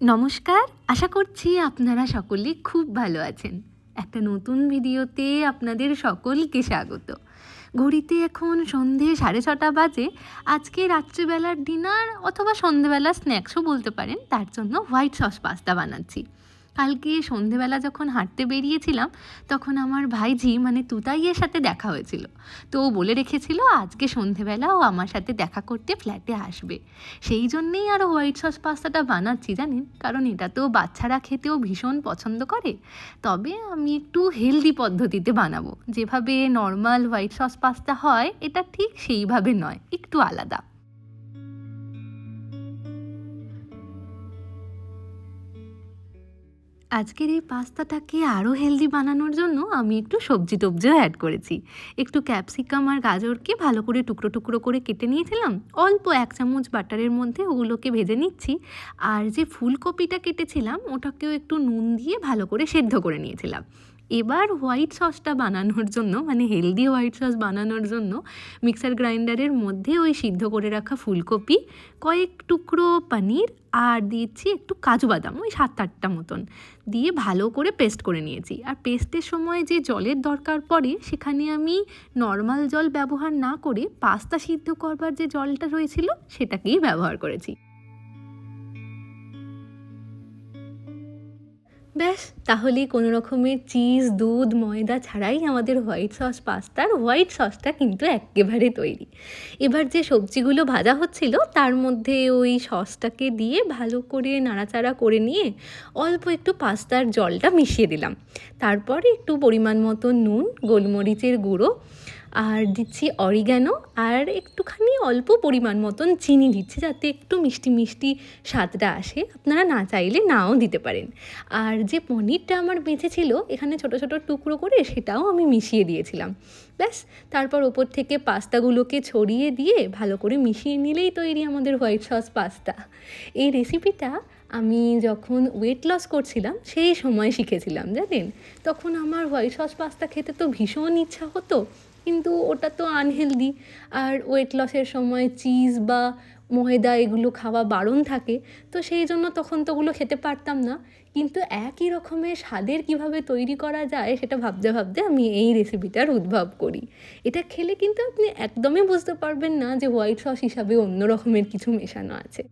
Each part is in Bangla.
নমস্কার, আশা করছি আপনারা সকলে খুব ভালো আছেন। একটা নতুন ভিডিওতে আপনাদের সকলকে স্বাগত। ঘড়িতে এখন সন্ধে সাড়ে ছটা বাজে। আজকে রাত্রিবেলার ডিনার অথবা সন্ধেবেলার স্ন্যাক্সও বলতে পারেন, তার জন্য হোয়াইট সস পাস্তা বানাচ্ছি। কালকে সন্ধেবেলা যখন হাঁটতে বেরিয়েছিলাম, তখন আমার ভাইঝি মানে তুতাইয়ের সাথে দেখা হয়েছিল। তো ও বলে রেখেছিল, আজকে সন্ধেবেলা ও আমার সাথে দেখা করতে ফ্ল্যাটে আসবে। সেই জন্যেই আরও হোয়াইট সস পাস্তাটা বানাচ্ছি, জানেন? কারণ এটা তো বাচ্চারা খেতেও ভীষণ পছন্দ করে। তবে আমি একটু হেলদি পদ্ধতিতে বানাবো। যেভাবে নর্মাল হোয়াইট সস পাস্তা হয়, এটা ঠিক সেইভাবে নয়, একটু আলাদা। আজকের এই পাস্তাটাকে আরও হেলদি বানানোর জন্য আমি একটু সবজি টবজিও অ্যাড করেছি। একটু ক্যাপসিকাম আর গাজরকে ভালো করে টুকরো টুকরো করে কেটে নিয়েছিলাম। অল্প এক চামচ বাটারের মধ্যে ওগুলোকে ভেজে নিচ্ছি। আর যে ফুলকপিটা কেটেছিলাম, ওটাকেও একটু নুন দিয়ে ভালো করে সেদ্ধ করে নিয়েছিলাম। এবার হোয়াইট সসটা বানানোর জন্য মানে হেলদি হোয়াইট সস বানানোর জন্য মিক্সার গ্রাইন্ডারের মধ্যে ওই সিদ্ধ করে রাখা ফুলকপি, কয়েক টুকরো পনির আর দিয়েছি একটু কাজু বাদাম, ওই সাত আটটা মতন দিয়ে ভালো করে পেস্ট করে নিয়েছি। আর পেস্টের সময় যে জলের দরকার পড়ে সেখানে আমি নর্মাল জল ব্যবহার না করে পাস্তা সিদ্ধ করবার যে জলটা রয়েছিল সেটাকেই ব্যবহার করেছি। ব্যাস তাহলে কোনো রকমের চিজ, দুধ, ময়দা ছাড়াই আমাদের হোয়াইট সস পাস্তার হোয়াইট সসটা কিন্তু একেবারে তৈরি। এবার যে সবজিগুলো ভাজা হচ্ছিল, তার মধ্যে ওই সসটাকে দিয়ে ভালো করে নাড়াচাড়া করে নিয়ে অল্প একটু পাস্তার জলটা মিশিয়ে দিলাম। তারপরে একটু পরিমাণ মতো নুন, গোলমরিচের গুঁড়ো আর দিচ্ছি অরিগ্যানো আর একটুখানি অল্প পরিমাণ মতন চিনি দিচ্ছি যাতে একটু মিষ্টি মিষ্টি স্বাদটা আসে। আপনারা না চাইলে নাও দিতে পারেন। আর যে পনিরটা আমার বেঁচে ছিল এখানে ছোট ছোট টুকরো করে সেটাও আমি মিশিয়ে দিয়েছিলাম। ব্যাস, তারপর ওপর থেকে পাস্তাগুলোকে ছড়িয়ে দিয়ে ভালো করে মিশিয়ে নিলেই তৈরি আমাদের হোয়াইট সস পাস্তা। এই রেসিপিটা আমি যখন ওয়েট লস করছিলাম, সেই সময় শিখেছিলাম, জানেন? তখন আমার হোয়াইট সস পাস্তা খেতে তো ভীষণ ইচ্ছা হতো। কিন্তু ওটা তো আনহেলদি আর ওয়েট লসের সময় চিজ বা ময়দা এগুলো খাওয়া বারণ থাকে, তো সেই জন্য তখন তো ওগুলো খেতে পারতাম না। কিন্তু একই রকমের স্বাদের কীভাবে তৈরি করা যায় সেটা ভাবতে ভাবতে আমি এই রেসিপিটার উদ্ভব করি। এটা খেলে কিন্তু আপনি একদমই বুঝতে পারবেন না যে হোয়াইট সস হিসাবে অন্য রকমের কিছু মেশানো আছে।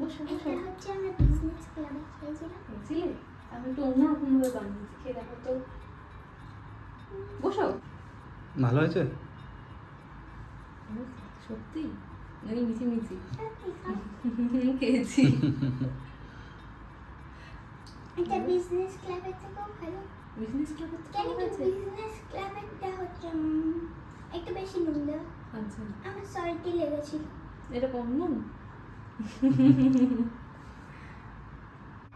বসো বসো। হচ্ছে আমরা বিজনেস ক্লাবে খেয়েছিলাম। বুঝলে আমি একটু অন্যরকমভাবে বানিয়েছি খেয়ে দেখো তো। বসো। ভালো হয়েছে? সত্যি? নাকি মিছি মিছি? খেয়েছি। এটা বিজনেস ক্লাবের থেকেও ভালো। বিজনেস ক্লাবের কেন কি বিজনেস ক্লাবেরটা হচ্ছে একটু বেশি নুন দেওয়া। আচ্ছা। আমার সল্টি লেগেছিল। এটা কম নুন?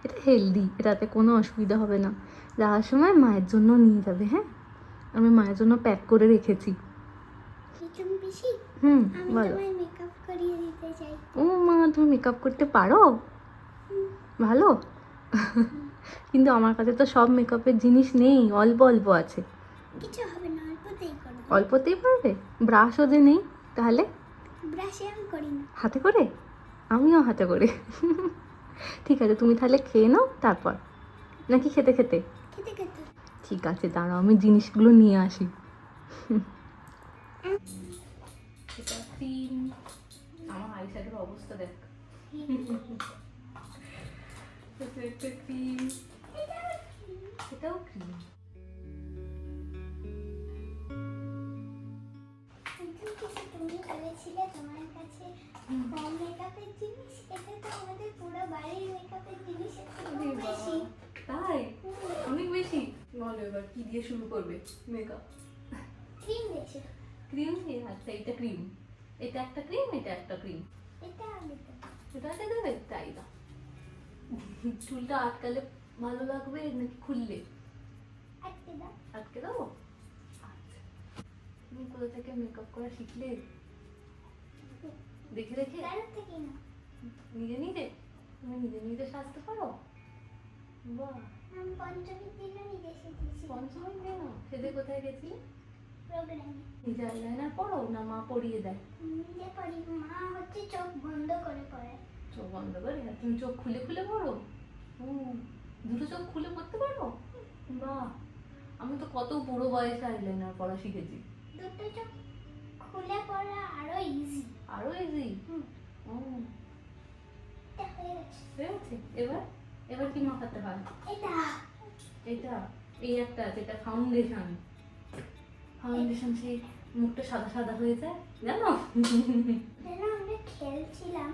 এটা হেলদি এটাতে কোনো অসুবিধা হবে না। যাওয়ার সময় মায়ের জন্য নিয়ে যাবে হ্যাঁ? আমি মায়ের জন্য প্যাক করে রেখেছি। হুম বলো। ও মা তুমি মেকআপ করতে পারো? ভালো? কিন্তু আমার কাছে তো সব মেকআপের জিনিস নেই অল্প অল্প আছে। কিছু হবে না অল্পতেই করো অল্পতেই পারবে ব্রাশও যে নেই তাহলে? ব্রাশে আমি করি না। হাতে করে? আমিও হাতে করে। ঠিক আছে তুমি তাহলে খেয়ে নাও তারপর। নাকি খেতে খেতে? খেতে খেতে। ঠিক আছে দাঁড়াও আমি জিনিসগুলো নিয়ে আসি। আমার আইশ্যাডোর অবস্থা দেখ। একটা ক্রিম এটাও ক্রিম তুমি বলেছিলে তোমার কাছে কম মেকআপের জিনিস এটা তো আমাদের পুরো বাড়ির মেকআপের জিনিস বেশি। তাই? অনেক বেশি? বলো এবার কি দিয়ে শুরু করবে মেকআপ ক্রিম বেশি ক্রিম দিয়ে? আচ্ছা এটা ক্রিম এটা একটা ক্রিম এটা একটা ক্রিম এটা এটাতে দেবে। তাই দাও চুলটা আটকালে ভালো লাগবে নাকি খুললে? আটকে দাও। আটকে দাও? আচ্ছা। তুমি কোথা থেকে মেকআপ করা শিখলে? দেখে দেখে? নিজে নিজে? তুমি নিজে নিজে সাজতে পারো? বাহ। পঞ্চমীর দিনও নিজে কোথায় গেছিলে? নিজে আইলাইনার পড়ো না মা দেয়? নিজে পড়ি। মা হচ্ছে চোখ বন্ধ করে পড়ে। চোখ বন্ধ করে? আর তুমি চোখ খুলে খুলে পড়ো? ও দুটো চোখ খুলে পড়তে পারো? বাহ। আমি তো কত বুড়ো বয়সে আইলাইনার পড়া শিখেছি। দুটো চোখ খুলে পড়া আরও ইজি আরও ইজি ও। হয়ে গেছে? এবার? এবার কি মাখাতে হয়? এটা। এটা? এই একটা এটা ফাউন্ডেশন ফাউন্ডেশন সেই মুখটা সাদা সাদা হয়ে যায় জানো? আমরা খেলছিলাম।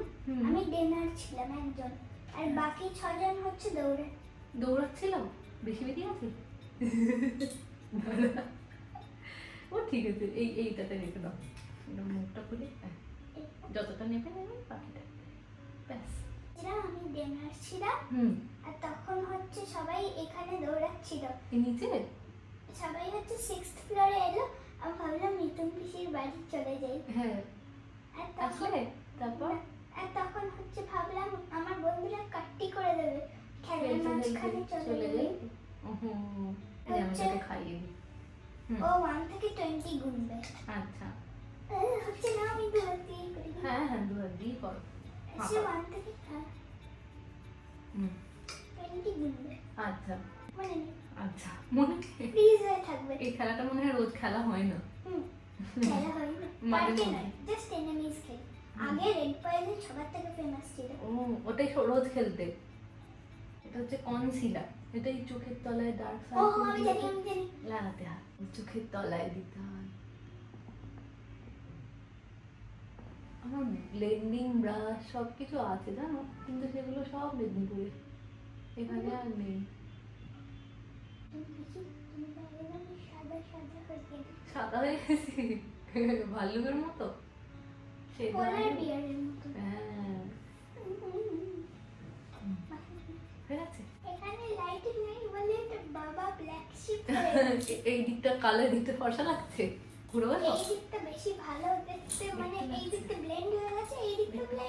আমি ডেনার ছিলাম একজন। আর বাকি ছজন হচ্ছে দৌড়ে। দৌড়াচ্ছিলাম বেশি বেশি আছে? ও ঠিক আছে এই এইটাতে রেখে দাও। এটা মুখটা খুলে হ্যাঁ, যতটা নেবে নেবে বাকিটা ব্যাস। আমি ডেনার ছিলাম হুম। আর তখন হচ্ছে সবাই এখানে দৌড়াচ্ছিল। নিচে? সবাই হচ্ছে সিক্সথ ফ্লোরে এলো আমি ভাবলাম মিতুন পিসির বাড়ি চলে যাই। হ্যাঁ। আর তখন তারপর? আর তখন হচ্ছে ভাবলাম আমার বন্ধুরা কাট্টি করে দেবে খেলার মাঝখানে চলে যাই হুম খাইয়ে ও ওয়ান থেকে টোয়েন্টি গুনবে আচ্ছা। হ্যাঁ হ্যাঁ দু হাত দিয়ে করো। আচ্ছা। আচ্ছা মনে হয়ে এই খেলাটা মনে হয় রোজ খেলা হয় না। হয় আগে রেড সবার থেকে ফেমাস ছিল। ও ওটাই রোজ খেলতে। এটা হচ্ছে কনসিলার এটাই চোখের তলায় ডার্ক লাগাতে হয়। চোখের তলায় দিতে হয়। আমার ব্লেন্ডিং ব্রাশ সব কিছু আছে জানো? কিন্তু সেগুলো সব মেদিনীপুরে। এখানে আর নেই। সাদা হয়ে গেছি। ভাল্লুকের মতো? হ্যাঁ। এই দিকটা কালো দিকটা ফর্সা লাগছে। ঘুরে বলো এই দিকটা বেশি ভালো দেখতে মানে এই দিকটা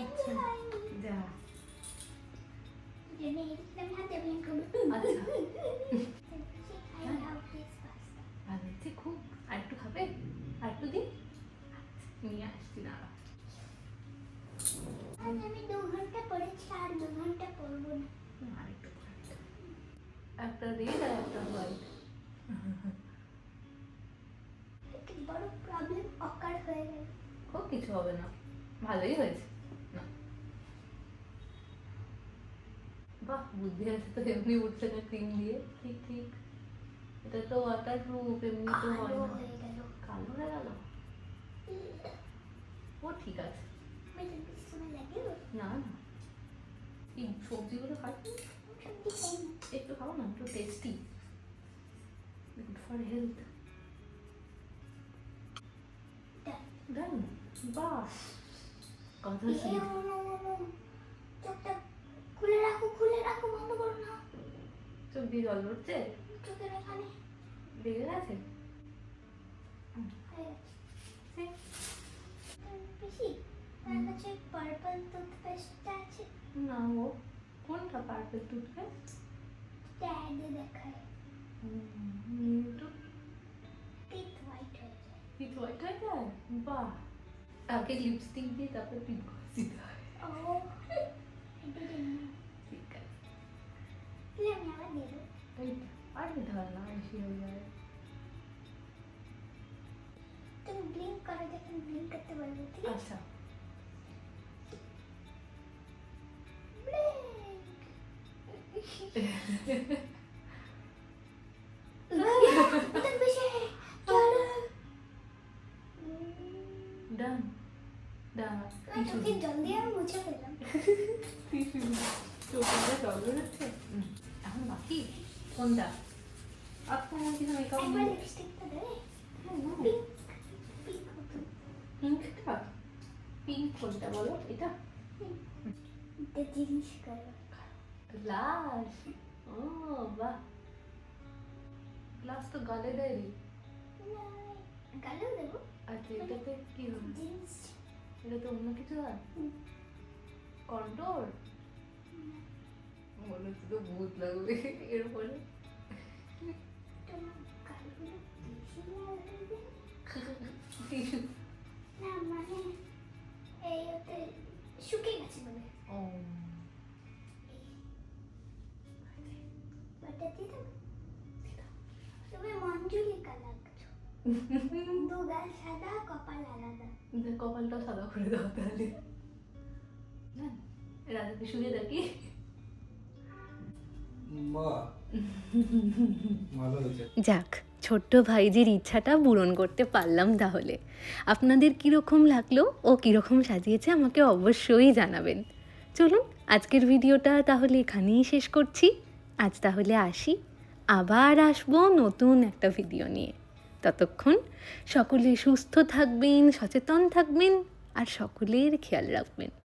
খুব কিছু হবে না। ভালোই হয়েছে। না। বাহ বুদ্ধি আছে তো এমনি উঠছে না ক্রিম দিয়ে। ঠিক ঠিক। এটা তো ওয়াটার প্রুফ এমনি তো হয় না। কালো হয়ে গেল। ও ঠিক আছে। না না। সবজিগুলো খাচ্ছি একটু খাও না একটু টেস্টি গুড ফর হেলথ. ডান বাহ কথা শুনে। চোখটা খুলে রাখো খুলে রাখো বন্ধ করো না চোখ দিয়ে জল পড়ছে চোখের এখানে লেগে গেছে গেছে সে, বেশি তার কাছে পার্পল টুথপেস্টটা আছে না ও কোনটা পার্পল টুথপেস্ট ট্যাগে দেখায় টিথ হোয়াইট হয়ে যায়? পিঠ হোয়াইট হয়ে যায়? বাহ। আগে লিপস্টিক দিয়ে তারপর পিঠ ঘষি হয় ও I didn't know. ঠিক আছে তাহলে আমি আবার দিয়ে দেবো এই আর দিতে হয় না বেশি হয়ে যায় তুমি ব্লিঙ্ক করো যখন ব্লিঙ্ক করতে বলব ঠিক আছে আচ্ছা ডান ডান চোখে জল দিয়ে আমি মুছে ফেললাম চোখে জল বেরোচ্ছে হুম, এখন বাকি কোনটা আপনার কিছু মেকআপ একবার লিপস্টিকটা পিঙ্ক পিঙ্কটা পিঙ্ক কোনটা বলো এটা একটা জিনিস করো গ্লাস ও বাহ গ্লাস তো গালে দেয় রে গালেও দেবো আচ্ছা এটাতে কি হবে এটা তো অন্য কিছু হয় কন্ট্রোল মনে ভূত লাগবে। মানে দিয়ে তুমি মঞ্জুলিকা লাগছো দু গাল সাদা কপাল আলাদা কপালটাও সাদা করে দাও তাহলে। রাজাকে শুনে দেখি। যাক ছোট্ট ভাইজির ইচ্ছাটা পূরণ করতে পারলাম তাহলে। আপনাদের কীরকম লাগল ও কীরকম সাজিয়েছে আমাকে অবশ্যই জানাবেন। চলুন আজকের ভিডিওটা তাহলে এখানেই শেষ করছি। আজ তাহলে আসি। আবার আসব নতুন একটা ভিডিও নিয়ে। ততক্ষণ সকলে সুস্থ থাকবেন সচেতন থাকবেন আর সকলের খেয়াল রাখবেন।